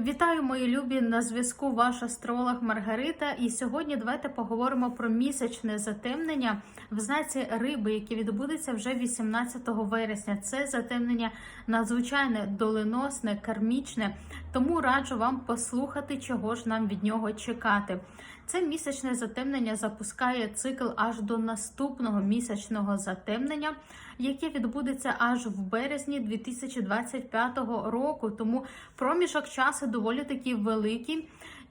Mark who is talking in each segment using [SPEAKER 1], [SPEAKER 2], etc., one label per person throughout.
[SPEAKER 1] Вітаю, мої любі! На зв'язку ваш астролог Маргарита. І сьогодні давайте поговоримо про місячне затемнення в знаці риби, яке відбудеться вже 18 вересня. Це затемнення надзвичайне доленосне, кармічне. Тому раджу вам послухати, чого ж нам від нього чекати. Це місячне затемнення запускає цикл аж до наступного місячного затемнення, яке відбудеться аж в березні 2025 року. Тому проміжок часу доволі таки великий.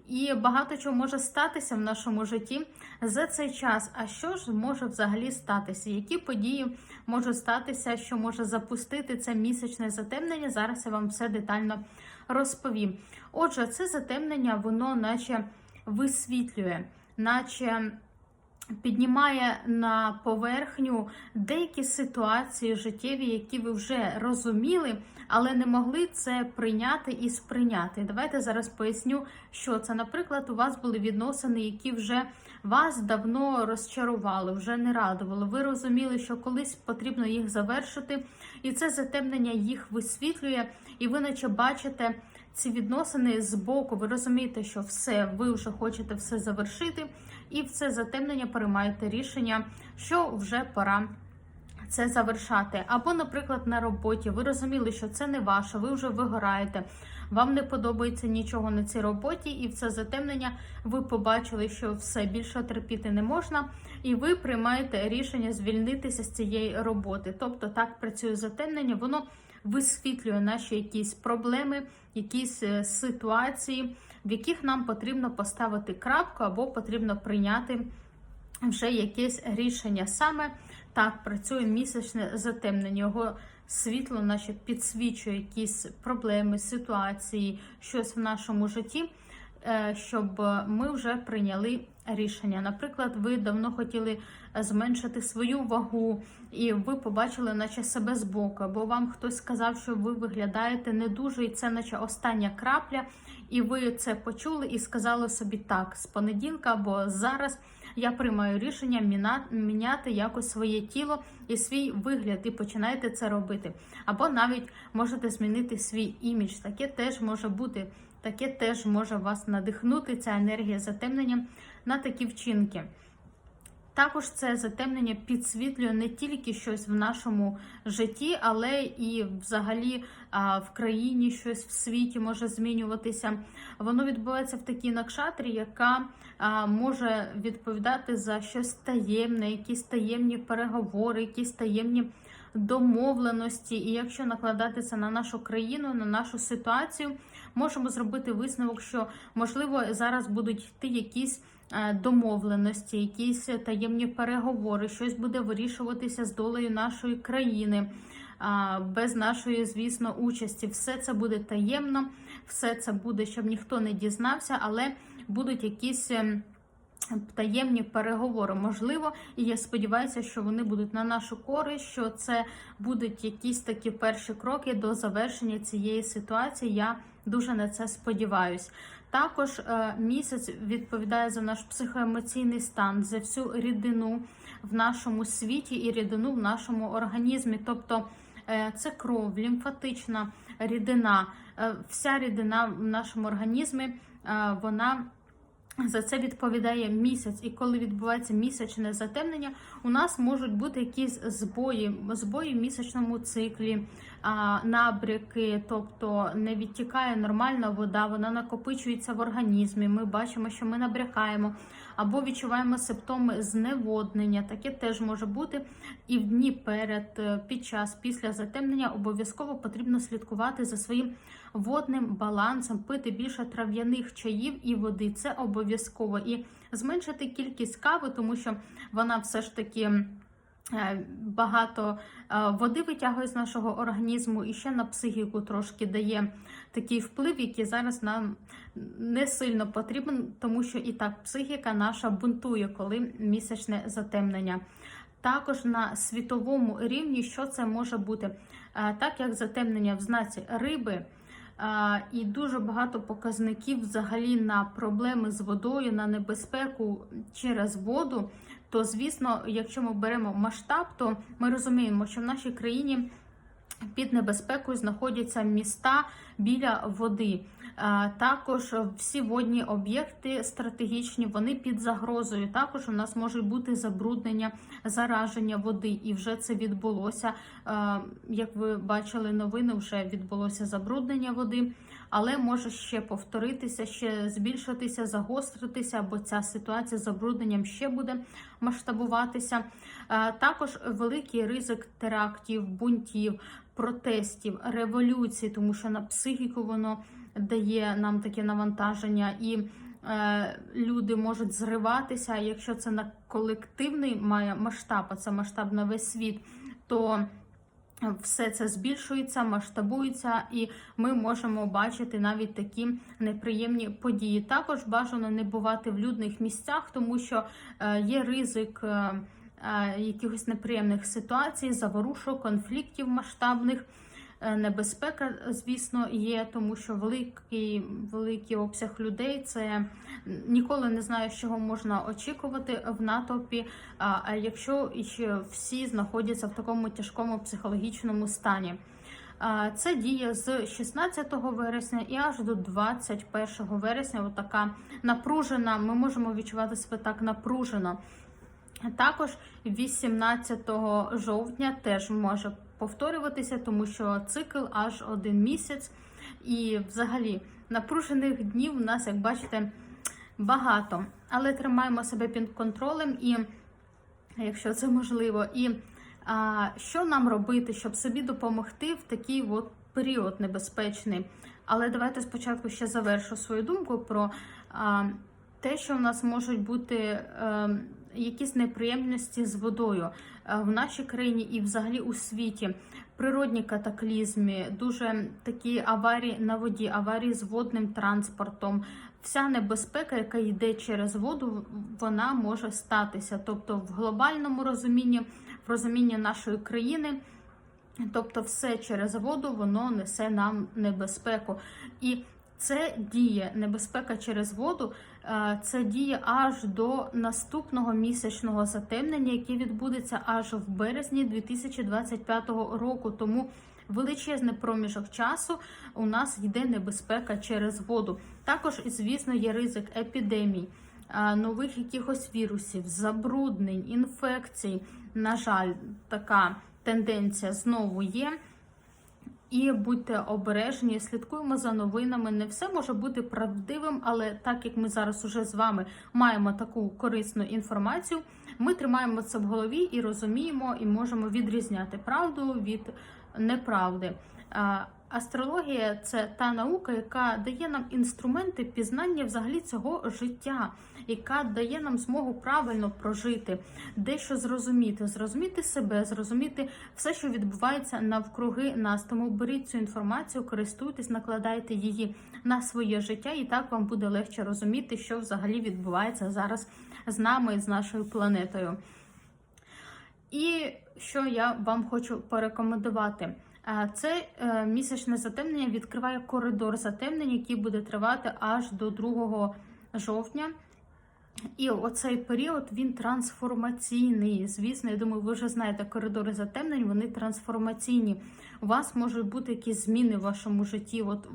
[SPEAKER 1] І багато чого може статися в нашому житті за цей час. А що ж може взагалі статися? Які події можуть статися, що може запустити це місячне затемнення? Зараз я вам все детально розповім. Отже, це затемнення, воно наче висвітлює, наче піднімає на поверхню деякі ситуації життєві, які ви вже розуміли, але не могли це прийняти і сприйняти. Давайте зараз поясню, що це. Наприклад, у вас були відносини, які вже вас давно розчарували, вже не радували. Ви розуміли, що колись потрібно їх завершити, і це затемнення їх висвітлює, і ви наче бачите ці відносини з боку. Ви розумієте, що все, ви вже хочете все завершити, і в це затемнення приймаєте рішення, що вже пора. Це завершати. Або, наприклад, на роботі ви розуміли, що це не ваше, ви вже вигораєте, вам не подобається нічого на цій роботі, і в це затемнення ви побачили, що все більше терпіти не можна, і ви приймаєте рішення звільнитися з цієї роботи. Тобто так працює затемнення, воно висвітлює наші якісь проблеми, якісь е, ситуації, в яких нам потрібно поставити крапку або потрібно прийняти вже якесь рішення. Саме так працює місячне затемнення. Його світло, наче підсвічує якісь проблеми, ситуації, щось в нашому житті, щоб ми вже прийняли рішення. Наприклад, ви давно хотіли зменшити свою вагу, і ви побачили, наче себе збоку, або вам хтось сказав, що ви виглядаєте не дуже, і це, наче остання крапля, і ви це почули і сказали собі так з понеділка або зараз. Я приймаю рішення міняти якось своє тіло і свій вигляд, і починаєте це робити. Або навіть можете змінити свій імідж. Таке теж може бути, таке теж може вас надихнути, ця енергія затемнення на такі вчинки. Також це затемнення підсвітлює не тільки щось в нашому житті, але і взагалі в країні щось в світі може змінюватися. Воно відбувається в такій накшатрі, яка може відповідати за щось таємне, якісь таємні переговори, якісь таємні домовленості. І якщо накладатися на нашу країну, на нашу ситуацію, можемо зробити висновок, що можливо зараз будуть йти якісь. Домовленості, якісь таємні переговори, щось буде вирішуватися з долею нашої країни без нашої, звісно, участі. Все це буде таємно, все це буде, щоб ніхто не дізнався, але будуть якісь. ем, Таємні переговори можливо, і я сподіваюся, що вони будуть на нашу користь, що це будуть якісь такі перші кроки до завершення цієї ситуації. Я дуже на це сподіваюсь. Також е, місяць відповідає за наш психоемоційний стан, за всю рідину в нашому світі і рідину в нашому організмі. Тобто е, це кров, лімфатична рідина, е, вся рідина в нашому організмі, вона. За це відповідає місяць, і коли відбувається місячне затемнення, у нас можуть бути якісь збої, збої в місячному циклі, набряки, тобто не відтікає нормальна вода, вона накопичується в організмі. Ми бачимо, що ми набрякаємо, або відчуваємо симптоми зневоднення. Таке теж може бути. І в дні перед, е, під час, після затемнення обов'язково потрібно слідкувати за своїм водним балансом, пити більше трав'яних чаїв і води. Це обов'язково. І зменшити кількість кави, тому що вона все ж таки. Е, багато е, води витягує з нашого організму і ще на психіку трошки дає такий вплив, який зараз нам не сильно потрібен, тому що і так психіка наша бунтує, коли місячне затемнення. Також на світовому рівні, що це може бути? Е, так як затемнення в знаці риби. І дуже багато показників взагалі на проблеми з водою, на небезпеку через воду. То, звісно, якщо ми беремо масштаб, то ми розуміємо, що в нашій країні під небезпекою знаходяться міста, біля води. Також всі водні об'єкти стратегічні, вони під загрозою. Також у нас можуть бути забруднення, зараження води, і вже це відбулося. Як ви бачили новини, вже відбулося забруднення води, але може ще повторитися, ще збільшитися, загостритися, бо ця ситуація з забрудненням ще буде масштабуватися. Е, Також великий ризик терактів, бунтів, протестів, революцій, тому що на психіку воно дає нам таке навантаження, і е, люди можуть зриватися. Якщо це на колективний має масштаб, а це масштаб на весь світ, то все це збільшується, масштабується, і ми можемо бачити навіть такі неприємні події. Також бажано не бувати в людних місцях, тому що е, є ризик. е, е, Якихось неприємних ситуацій, заворушок, конфліктів масштабних. Е, Небезпека, звісно, є, тому що великий великий обсяг людей це ніколи не знаю, чого можна очікувати в натовпі. А якщо всі знаходяться в такому тяжкому психологічному стані. Це діє з 16 вересня і аж до 21 вересня. Отака напружена. Ми можемо відчувати себе так напружено. Також 18 жовтня теж може повторюватися, тому що цикл аж один місяць. І взагалі напружених днів у нас, як бачите, багато. Але тримаємо себе під контролем, і якщо це можливо, і а, що нам робити, щоб собі допомогти в такий от період небезпечний. Але давайте спочатку ще завершу свою думку про а, те, що в нас можуть бути. А, Якісь неприємності з водою в нашій країні і взагалі у світі, природні катаклізми, дуже такі аварії на воді, аварії з водним транспортом. Вся небезпека, яка йде через воду, вона може статися. Тобто, в глобальному розумінні, в розумінні нашої країни. Тобто, все через воду воно несе нам небезпеку. І це діє небезпека через воду, це діє аж до наступного місячного затемнення, яке відбудеться аж в березні 2025 року. Тому величезний проміжок часу у нас йде небезпека через воду. Також, звісно, є ризик епідемій, нових якихось вірусів, забруднень, інфекцій. На жаль, така тенденція знову є. І будьте обережні, слідкуємо за новинами. Не все може бути правдивим, але так як ми зараз уже з вами маємо таку корисну інформацію, ми тримаємо це в голові і розуміємо, і можемо відрізняти правду від неправди. Астрологія це та наука, яка дає нам інструменти пізнання взагалі цього життя, яка дає нам змогу правильно прожити, дещо зрозуміти, зрозуміти себе, зрозуміти все, що відбувається навкруги нас. Тому беріть цю інформацію, користуйтесь, накладайте її на своє життя, і так вам буде легше розуміти, що взагалі відбувається зараз з нами і з нашою планетою. І що я вам хочу порекомендувати. Це е, місячне затемнення відкриває коридор затемнення, який буде тривати аж до 2 жовтня. І оцей період він трансформаційний. Звісно, я думаю, ви вже знаєте, коридори затемнень, вони трансформаційні. У вас можуть бути якісь зміни в вашому житті. От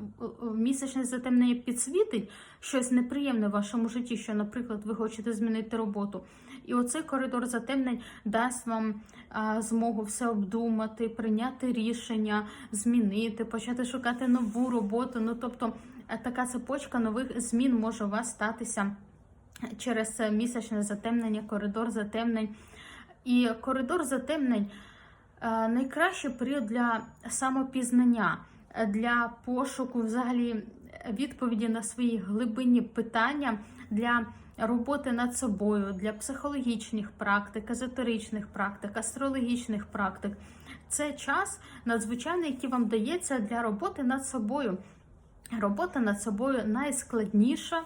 [SPEAKER 1] місячне затемнення підсвітить щось неприємне в вашому житті, що, наприклад, ви хочете змінити роботу. І оцей коридор затемнень дасть вам змогу все обдумати, прийняти рішення, змінити, почати шукати нову роботу. Ну тобто така цепочка нових змін може у вас статися через місячне затемнення, коридор затемнень. І коридор затемнень найкращий період для самопізнання, для пошуку взагалі відповіді на свої глибинні питання. для роботи над собою, для психологічних практик, езотеричних практик, астрологічних практик. Це час надзвичайний, який вам дається для роботи над собою. Робота над собою найскладніша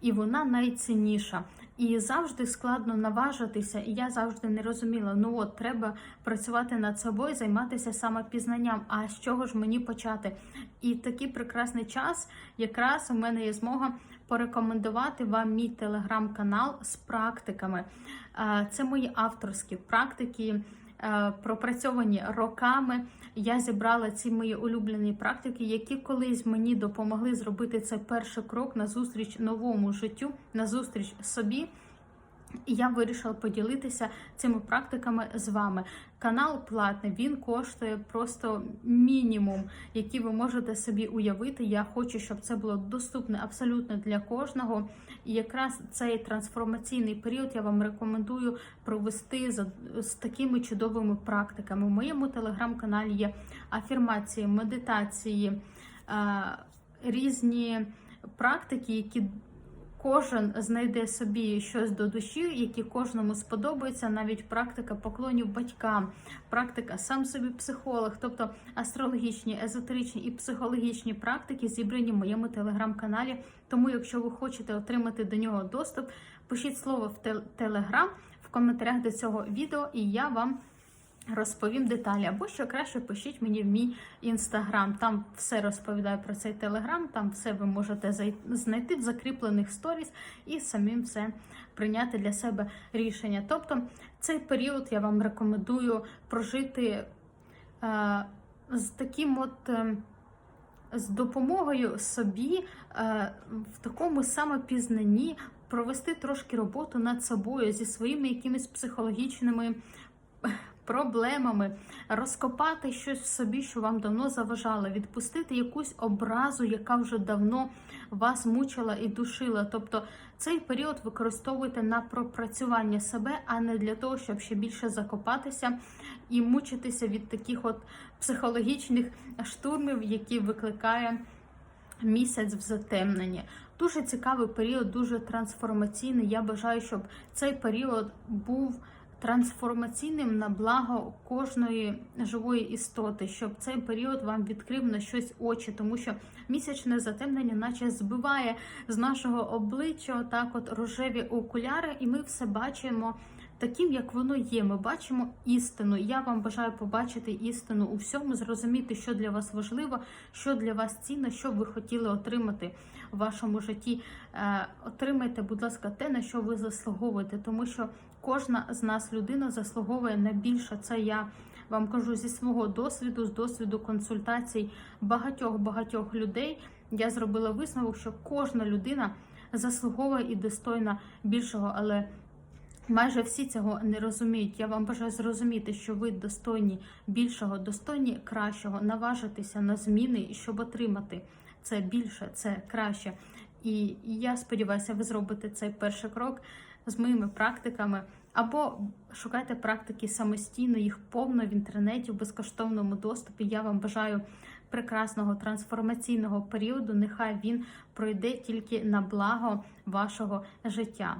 [SPEAKER 1] і вона найцінніша. І завжди складно наважитися, і я завжди не розуміла, ну от треба працювати над собою, займатися самопізнанням. А з чого ж мені почати? І такий прекрасний час, якраз у мене є змога порекомендувати вам мій телеграм-канал з практиками. Це мої авторські практики. е, пропрацьовані роками. Я зібрала ці мої улюблені практики, які колись мені допомогли зробити цей перший крок на зустріч новому життю, на зустріч собі. Я вирішила поділитися цими практиками з вами. Канал платний, він коштує просто мінімум, який ви можете собі уявити. Я хочу, щоб це було доступне абсолютно для кожного. І якраз цей трансформаційний період я вам рекомендую провести з, з такими чудовими практиками. У моєму телеграм-каналі є афірмації, медитації, е, різні практики, які Кожен знайде собі щось до душі, які кожному сподобаються. Навіть практика поклонів батькам, практика сам собі психолог, тобто астрологічні, езотеричні і психологічні практики зібрані в моєму телеграм-каналі. Тому, якщо ви хочете отримати до нього доступ, пишіть слово в телеграм в коментарях до цього відео, і я вам. Розповім деталі, або що краще пишіть мені в мій інстаграм. Там все розповідаю про цей телеграм, там все ви можете знайти в закріплених сторіс і самим все прийняти для себе рішення. Тобто цей період я вам рекомендую прожити е, з таким от. Е, з допомогою собі е, в такому самопізнанні провести трошки роботу над собою зі своїми якимись психологічними проблемами, розкопати щось в собі, що вам давно заважало, відпустити якусь образу, яка вже давно вас мучила і душила. Тобто цей період використовуйте на пропрацювання себе, а не для того, щоб ще більше закопатися і мучитися від таких от психологічних штурмів, які викликає. Місяць в затемненні. Дуже цікавий період, дуже трансформаційний. Я бажаю, щоб цей період був трансформаційним на благо кожної живої істоти, щоб цей період вам відкрив на щось очі, тому що місячне затемнення, наче збиває з нашого обличчя так от рожеві окуляри, і ми все бачимо. Таким, як воно є, ми бачимо істину. Я вам бажаю побачити істину у всьому, зрозуміти, що для вас важливо, що для вас цінно, що ви хотіли отримати в вашому житті. Е, отримайте, будь ласка, те, на що ви заслуговуєте, тому що кожна з нас людина заслуговує на більше. Це я вам кажу зі свого досвіду, з досвіду консультацій багатьох багатьох людей. Я зробила висновок, що кожна людина заслуговує і достойна більшого, але майже всі цього не розуміють. Я вам бажаю зрозуміти, що ви достойні більшого, достойні кращого, наважитися на зміни, щоб отримати це більше, це краще. І я сподіваюся, ви зробите цей перший крок з моїми практиками, або шукайте практики самостійно, їх повно в інтернеті, в безкоштовному доступі. Я вам бажаю прекрасного трансформаційного періоду. Нехай він пройде тільки на благо вашого життя.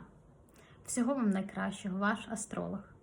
[SPEAKER 1] Всього вам найкращого, ваш астролог.